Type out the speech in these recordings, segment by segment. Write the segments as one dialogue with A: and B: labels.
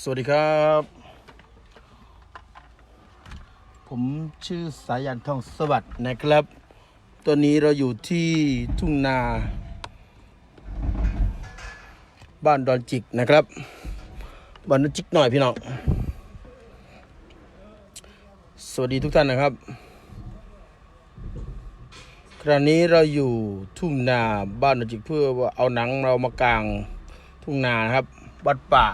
A: สวัสดีครับ ผมชื่อสายันทองสวัสดิ์นะครับ ตอนนี้เราอยู่ที่ทุ่งนา บ้านดอนจิกนะครับบ้านดอนจิกหน่อยพี่น้องสวัสดีทุกท่านนะครับขณะนี้เราอยู่ทุ่งนาบ้านดอนจิกเพื่อเอาหนังเรามากางทุ่งนานะครับวัดป่า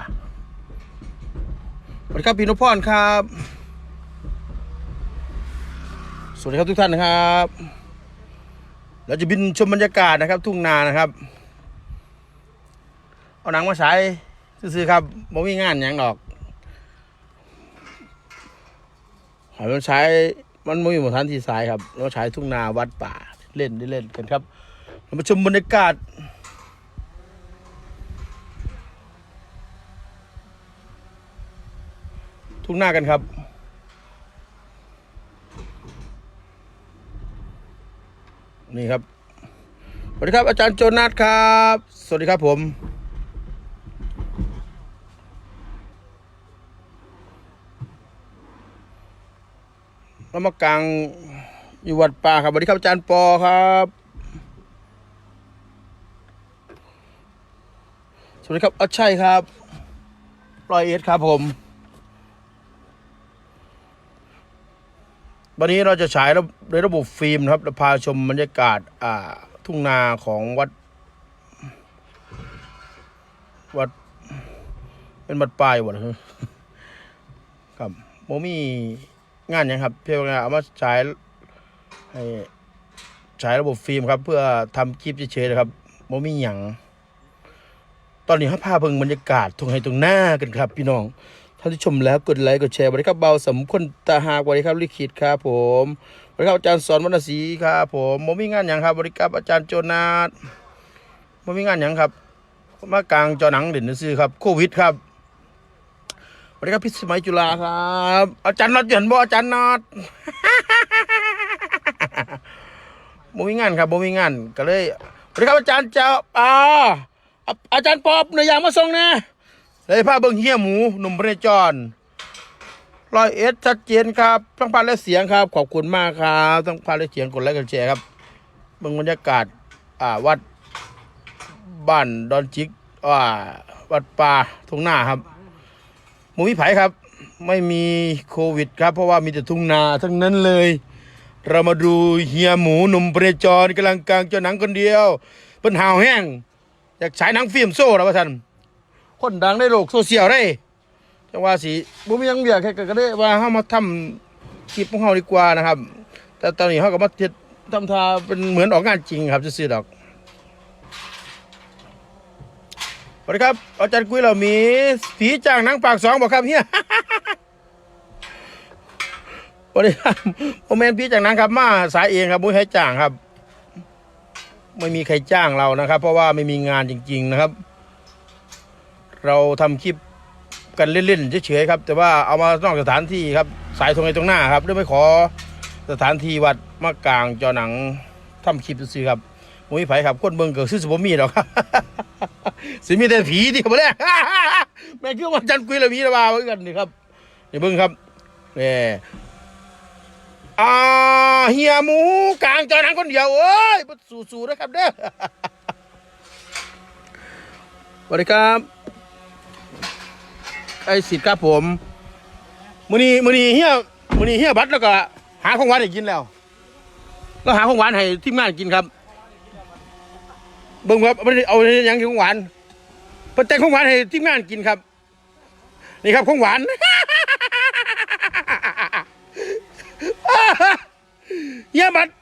A: สวัสดีครับพี่นพพรครับ สวัสดีครับทุกท่านนะครับ เราจะบินชมบรรยากาศนะครับ ทุ่งนานะครับ เอาหนังมาฉายซื้อๆครับบ่มีงานหยังดอกหอยมันใช้มันไม่มีหมดทันที่สายครับเราใช้ทุ่งนาวัดป่าเล่นได้เล่นกันครับ เรามาชมบรรยากาศ ทุ่งหน้ากันครับนี่ครับสวัสดีครับอาจารย์โจนัสครับ สวัสดีครับผมแล้วมากลางอยู่วัดป่าครับสวัสดีครับอาจารย์ปอครับ สวัสดีครับอาชัยครับปลอยเอสครับผม วันนี้เราจะฉายระโดยระบบฟิล์มครับพาชมบรรยากาศอ่าทุ่งนาของวัด วัด เป็นวัดป่ายวะนะครับครับโมมีงานยังครับ เพียงแต่เอามาฉายให้ฉายระบบฟิล์มครับ เพื่อทำคลิปเฉยๆนะครับโมมีหยังตอนนี้ให้พาเบิ่งบรรยากาศทุ่งไห้ตรงหน้ากันครับ พี่น้อง ท่านที่ชมแล้วกดไลค์กดแชร์สวัสดีครับเบาสำคนตาหากสวัสดีครับลิขิตครับผมสวัสดีครับอาจารย์สอนวรรณศรีครับผมผมมีงานอย่างครับสวัสดีครับอาจารย์โจนาสผมมีงานอย่างครับมากลางจอหนังเด่นซื้อครับโควิดครับสวัสดีครับพิสมัยจุฬาครับอาจารย์นัดเห็นบ่อาจารย์นัดผมมีงานครับผมมีงานก็เลยสวัสดีครับอาจารย์เจ้าอาอาอาจารย์ปอบหน่วยยางมาส่งนะ เลยพาเบิ่งเฮียหมูหนุ่มพระจรร้อยเอ็ดชัดเจนครับทั้งภาพและเสียงครับ ขอบคุณมากครับทั้งภาพและเสียงกดไลค์กดแชร์ครับเบิ่งบรรยากาศอ่าวัดบ้านดอนจิกอ่าวัดป่าทุ่งนาครับหมูมิไผ่ครับ ไม่มีโควิดครับ เพราะว่ามีแต่ทุ่งนาทั้งนั้นเลย เรามาดูเฮียหมูหนุ่มพระจรกำลังกลางเจ้าหนังคนเดียวเป็นหาวแห้งอยากฉายหนังฟิล์มโซ่แล้วท่าท่าน คนดังในโลกโซเชียลได้จังว่าสิบ่มีหยังเบียกแค่ก็ได้ว่าเฮามาทำคลิปของเฮาดีกว่านะครับ แต่ตอนนี้เฮาก็มาเฮ็ดทำทาเป็นเหมือนออกงานจริงครับซื่อๆดอกสวัสดีครับ อาจารย์กุ้ยเรามีผีจ้างหนังปากสองบอกครับเฮีย สวัสดีครับผมแมนผีจ้างหนังครับ มาสายเองครับไม่ให้จ้างครับ ไม่มีใครจ้างเรานะครับ เพราะว่าไม่มีงานจริง ๆ นะครับ เราทำคลิปกันเล่นๆเฉยๆครับ แต่ว่าเอามานอกสถานที่ครับ สายตรงไหนตรงหน้าครับด้วยไม่ขอสถานที่วัดมากลางจอหนังทำคลิปซื้อครับมุ้ยไผครับคนเบิ่งเกิดซื้อสบมีดอกครับสิมีแต่ผีที่มาเลยแม่คือว่าจันกุยละมีละว่าเหมือนกันนี่ครับนี่เบิ่งครับนี่อาเฮียหมูกลางจอหนังคนเดียวเอ้ยสู้ๆนะครับเด้อสวัสดีครับ ไอ้สิทธิ์ครับผมมือนี้มือนี้เฮียมือนี้เฮียบัตรแล้วก็หาของหวานให้กินแล้วแล้วหาของหวานให้ทีมงานกินครับเบิ่งครับไม่ได้เอาหยังของหวานเพิ่นแต่งของหวานให้ทีมงานกินครับ นี่ครับของหวาน เฮียบัตร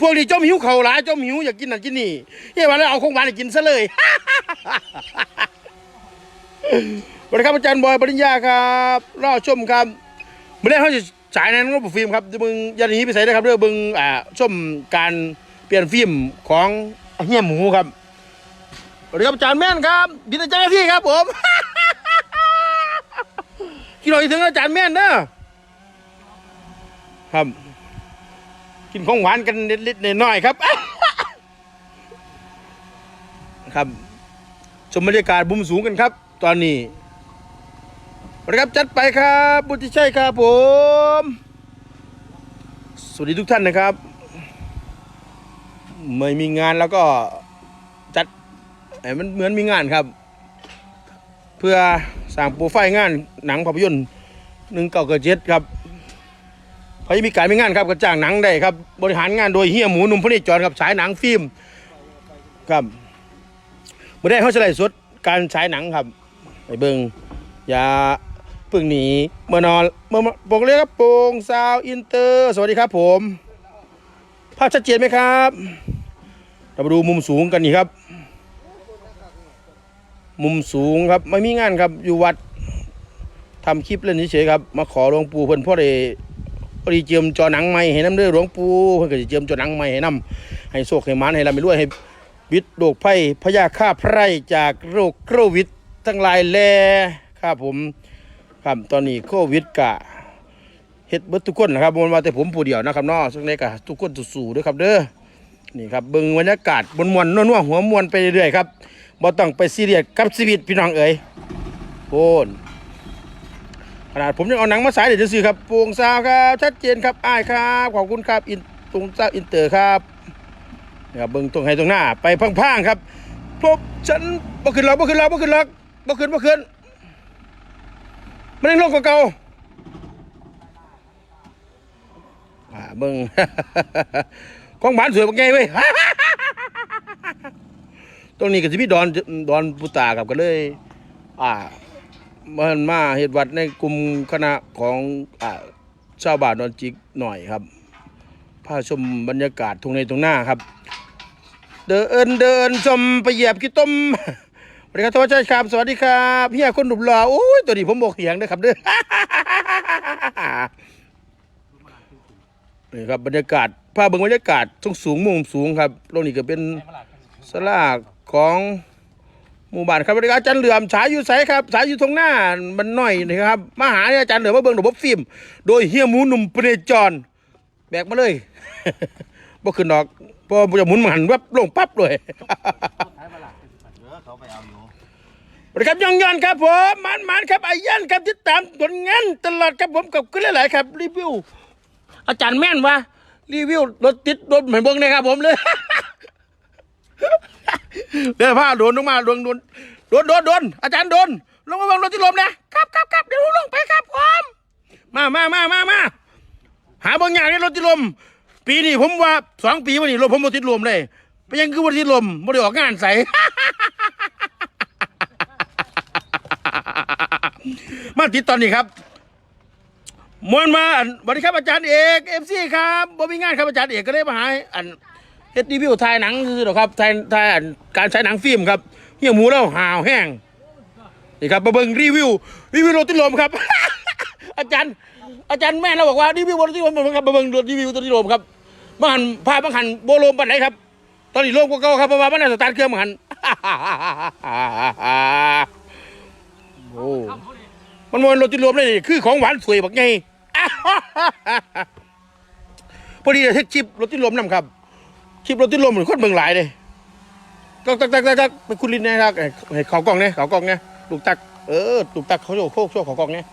A: พวกนี้จมหิวเขาหลายจมหิวอยากกินนั่นกินนี่เฮียบัตรเลยเอาของหวานให้กินซะเลย สวัสดีครับอาจารย์บอยปริญญาครับรอชมครับเมื่อแรกเขาจะฉายในน้องฟิล์มครับมึงย่าหนีไปใส่นะครับเรื่องมึงอ่าชมการเปลี่ยนฟิล์มของเฮียหมูครับสวัสดีครับอาจารย์แม่นครับบินอาจารย์ที่ครับผมกินหน่อยถึงอาจารย์แม่นเด้อครับ กินของหวานกันเล็ดๆน้อยๆครับ ครับ ชมบรรยากาศบุมสูงกันครับ ตอนนี้วัสดีครับจัดไปครับบุตรชัยครับผม สวัสดีทุกท่านนะครับ ไม่มีงานแล้วก็จัดไอ้มันเหมือนมีงานครับ เพื่อสร้างโปรไฟล์งานหนังภาพยนตร์หนึ่งเก่าเกิดเจ็ดครับพอจะมีการมีงานครับก็จ้างหนังได้ครับ บริหารงานโดยเฮียหมูหนุ่มพระเนจรครับฉายหนังฟิล์มครับเมื่อได้เขาจะไล่สดการฉายหนังครับ ไปเบิงอย่าพิ่งหนีเมื่อนอนเมื่อบอกเลยครับโปรงซาวอินเตอร์สวัสดีครับผม ภาพชัดเจนไหมครับ เรามาดูมุมสูงกันนี่ครับ มุมสูงครับไม่มีงานครับอยู่วัดทำคลิปเล่นเฉยๆครับมาขอหลวงปู่เพิ่นพ่อได้พอดีเจิมจอหนังใหม่ให้น้ำเด้อหลวงปู่เพิ่นก็สิเจิมจอหนังใหม่ให้น้ำให้โชคให้มานให้ร่ำให้รวยให้วิดโรคภัยพยาฆ่าไพร่จากโรคโควิด ทั้งหลายแลครับผมครับตอนนี้โควิดกะเฮ็ดเบิดทุกคนนะครับบ่แม่นว่าแต่ผมผู้เดียวนะครับเนาะซึ่งในกะทุกคนสู้ๆด้อครับเด้อนี่ครับเบิ่งบรรยากาศบนมวนนัวหัวมวนไปเรื่อยๆครับบ่ต้องไปซีเรียสกับชีวิตพี่น้องเอ๋ยโอนขนาดผมยังเอาหนังมาสายเดี๋ยวจะซื้อครับโปร่งซาวครับชัดเจนครับอ้ายครับขอบคุณครับอินตรงซาวอินเตอร์ครับนะครับเบิ่งตรงให้ตรงหน้าไปพังๆครับพบฉันบ่ขึ้นหรอกบ่ขึ้นหรอกบ่ขึ้นหรอก บ่ขึ้นบ่ขึ้นมันยังลกกว่าเก่าอ่าเบิ่ง ของบ้านสวยบ่ไงเว้ย ตรงนี้ก็จะมีดอนดอนพุตากับก็เลย อ่ามันมาเหตุวัดในกลุ่มคณะของอ่าชาวบ้านดอนจิกหน่อยครับพาชมบรรยากาศตรงในตรงหน้าครับ เดินเดินชมไปเหยียบขี้ต้ม สวัสดีครับทวัชชัยครับสวัสดีครับเฮียคนหนุ่มหล่อโอ้ยตัวนี้ผมบอกเสียงนะครับเด้อนี่ครับบรรยากาศภาพเบิ่งบรรยากาศสูงสูงมุมสูงครับตรงนี้ก็เป็นสลากของหมู่บ้านครับบริการอาจารย์เหลื่อมฉายอยู่ไสครับฉายอยู่ตรงหน้ามันน้อยนะครับมาหาเนี่ยอาจารย์เหลื่อมมาเบิ่งระบบฟิล์มโดยเฮียหมูหนุ่มเปรจรแบกมาเลยบ่ขึ้นดอกพอจะหมุนมันวับลงปั๊บเลย
B: เขาไปเอา อยู่
A: บริการย่องย่อนครับผมมันมันครับไอ้ยันครับติดตามผลงานตลอดครับผมกับขึ้นหลายๆครับ รีวิว อาจารย์แม่นวะรีวิวรถติดรถเหมือนเบิ่งเลยครับ ผมเลยเดี๋ยวผ้าโดนลงมาโดนโดนโดนโดนโดนอาจารย์โดนลงมาบิ่งรถที่ลมนะครับครับครับเดี๋ยวลงไปครับผมมามามามามาหาบางอย่างในรถที่ลม ปีนี้ผมว่าสองปีวันนี้รถผมบ่ติดลมเลยไปยังคือบ่ติดลมบ่ได้ออกงานใส่ มาติดตอนนี้ครับมวนมาอันสวัสดีครับอาจารย์เอกเอฟซีครับบ่มีงานครับอาจารย์เอกก็เลยมาหาอันเฮ็ดรีวิวถ่ายหนังคือหรอครับถ่ายถ่ายอันการใช้หนังฟิล์มครับเฮียหมูแล้วหาวแห้งนี่ครับมาเบิ่งรีวิวรีวิวรถติดลมครับ อาจารย์อาจารย์แม่เราบอกว่ารีวิวรถติดลมบังครับมาเบิ่งรถรีวิวรถติดลมครับมาหันพาบังหันโบโลมปันไหนครับ ตอนนี้โลมกว่าเก่าครับเพราะว่ามันน่าสตารเครื่องมาหัน โอ้มันมันรถติดลมเลยนี่คือของหวานสวยบักไงพอดีเลยเทคชิปรถติดลมนำครับคลิปรถติดลมเหมือนคนเบิ่งหลายเลยก็ตักตักตักตักไปคุณลินนะครับให้เขากล้องเนี่ยเขากล้องเนี่ยลูกตักเออลูกตักเขาโชว์โชว์โชว์เขากล้องเนี่ย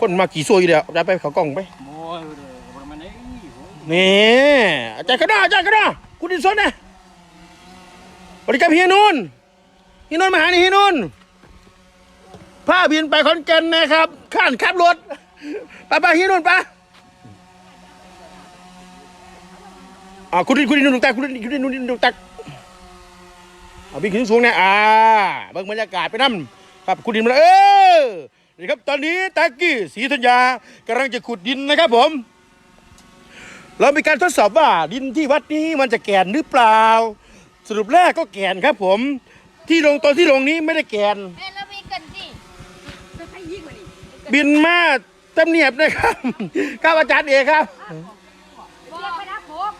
A: คนมากี่ซวยอยู่เดียวได้ไปเขากล้องไป
B: โอ้ยเดี๋ยวประมนี่
A: อาจารย์กระดาอาจารย์กระดาคุณดินสนนะบริการเฮียนุ่นเฮียนุ่นมาหานี่เฮียนุ่น พาบินไปขอนแก่นนะครับข้านขับรถไปไปฮีนุ่นไปอ่าคุณดินคุณดินนุ่นตักคุณดินคุณดินนุ่นนุ่นตักเอาบินขึ้นสูงเนี่ยอ่าเบิ่งบรรยากาศไปนั่ครับคุณดินมาเออนี่ครับตอนนี้ตากี้ศรีธัญญากำลังจะขุดดินนะครับผม เรามีการทดสอบว่าดินที่วัดนี้มันจะแกนหรือเปล่า สรุปแรกก็แกนครับผม ที่ลงตอนที่ลงนี้ไม่ได้แกน บินมาตำเนียบนะครับ ครับอาจารย์เอกครับ
C: บอกไปนะผม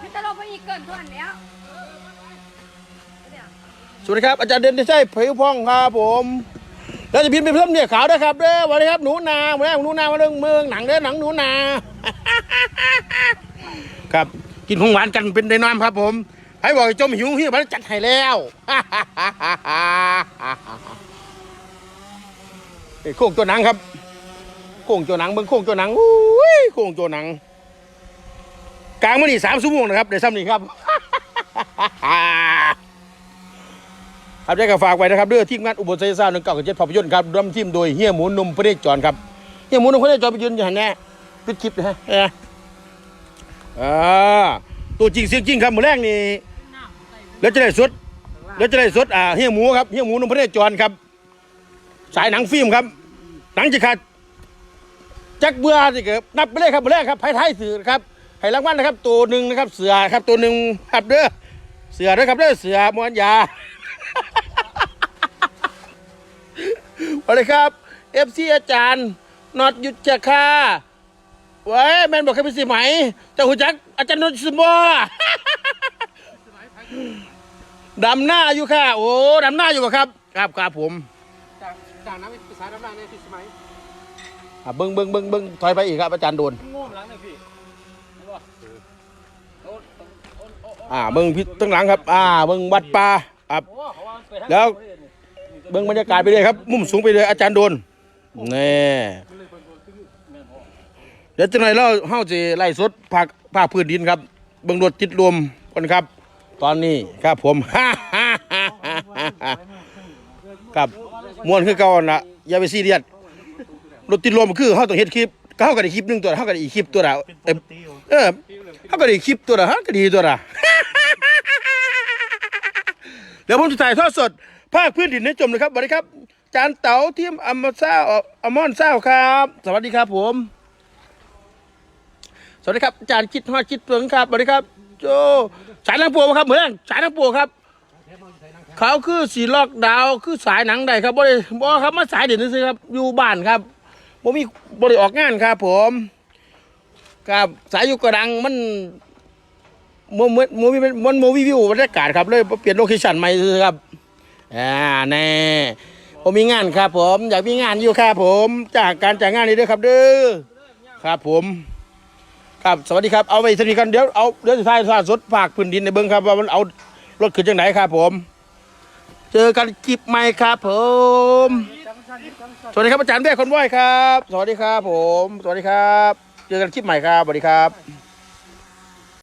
C: พี่ตลกไปอีกเกินส่วนแล้ว
A: สวัสดีครับอาจารย์เดนที่ใช่ผิวพองครับผมแล้วจะบินไปเพิ่มเนี่ยขาวด้วยครับเด้อสวัสดีครับหนูนาเมื่อหนูนามาเรื่องเมืองหนังเด้อหนังหนูนา ครับกินของหวานกันเป็นไดนอนครับผมให้บอกจมหิวเฮียมันจัดให้แล้ว โค้งตัวหนังครับ โค้งตัวหนังเบิ่งโค้งตัวหนังอุ้ยโค้งตัวหนัง กลางมื้อนี้สามชั่วโมงนะครับเดี๋ยวซ้ำนี่ครับ ครับได้ก็ฝากไว้นะครับเรื่องทีมงานอุบลไซซ่าหนึ่งเก้ากับเจ็ดภาพยนตร์ครับรวมทีมโดยเฮียหมูนุ่มพระเดชจรครับเฮียหมูนุ่มพระเดชจรไปยืนอยู่หันแน่ปิดคลิปนะฮะอ่าตัวจริงเสียงจริงครับมือแรกนี่แล้วจะได้สดแล้วจะได้สดอ่าเฮียหมูครับเฮียหมูนุ่มพระเดชจรครับ สายหนังฟิล์มครับ หนังจะขาดจักเบื่อสิเกิดนับไปเลยครับมือแรกครับไพ่ไทยสื่อครับให้รางวัลนะครับ ตัวหนึ่งนะครับ เสือครับ ตัวหนึ่งครับเด้อเสือด้วยครับเด้อเสือมวนยาสวัสดีครับเอฟซีอาจารย์นอดหยุดจะค่าไว้แมนบอกให้เป็นสิไหมแต่หัวจักอาจารย์นอดสมอดำหน้าอยู่ค่ะ โอ้ดำหน้าอยู่บ่ครับ ครับครับผมา
B: กจากน้ำภาษาน้ำลายในที่สมัย
A: อะเบิ้งเบิ้งเบิ้งเบิ้งถอยไปอีกครับอาจารย์โดน
B: ง่วงหลังเลยพี่อ่า
A: เบิ้งพี่ตั้งหลังครับ อ่าเบิ้งวัดป่าอะแล้ว
B: เบิ้
A: งบรรยากาศไปเลยครับ มุมสูงไปเลยอาจารย์โดนแน่เดี๋ยวจังไหนเราเฮาสิไล่สดภาคภาคพื้นดินครับ เบิ้งรถจิตรวมกันครับ ตอนนี้ครับผมครับ มวนคือเก่าหั่นละอย่าไปซีเรียสรถติดลมคือเฮาต้องเฮ็ดคลิปก็เฮาก็ได้คลิปหนึงตัวละเฮาก็ได้อีกคลิปตัวละเอ้ยเออเฮาก็ได้คลิปตัวละฮะก็ดีตัวละ เดี๋ยวผมจะถ่ายทอดสด ภาคพื้นดินให้ชมนะครับสวัสดีครับ จานเต๋าทีมอัมมาซ่าอัมมอนซ่าครับ สวัสดีครับผม สวัสดีครับ จารย์คิดฮอดคิดเพิงครับสวัสดีครับ โจสายนางปัวบ่ครับเหมือนสายนางปัวครับ เขาคือสีลอกดาวคือสายหนังใดครับบ่ได้บ่ครับมาสายเด่นซื้อครับอยู่บ้านครับบ่มีบ่ได้ออกงานครับ ผมครับสายอยู่กระดังมันมันมันมันมีมันโมวิวิวบรรยากาศครับเลยเปลี่ยนโลเคชั่นใหม่ซื้อครับอ่าแน่ผมมีงานครับ ผมอยากมีงานอยู่ครับผมจากการจ่ายงานนี้ด้วยครับเด้อครับผมครับสวัสดีครับเอาไปสนิทกันเดี๋ยวเอาเดี๋ยวจะถ่ายทอดสดฝากพื้นดินในเบิ้งครับว่ามันเอารถขึ้นจังไหนครับผม เจอกันคลิปใหม่ครับผมสวัสดีครับอาจารย์เบี้คนว่ายครับ สวัสดีครับผม สวัสดีครับ เจอกันคลิปใหม่ครับสวัสดีครับ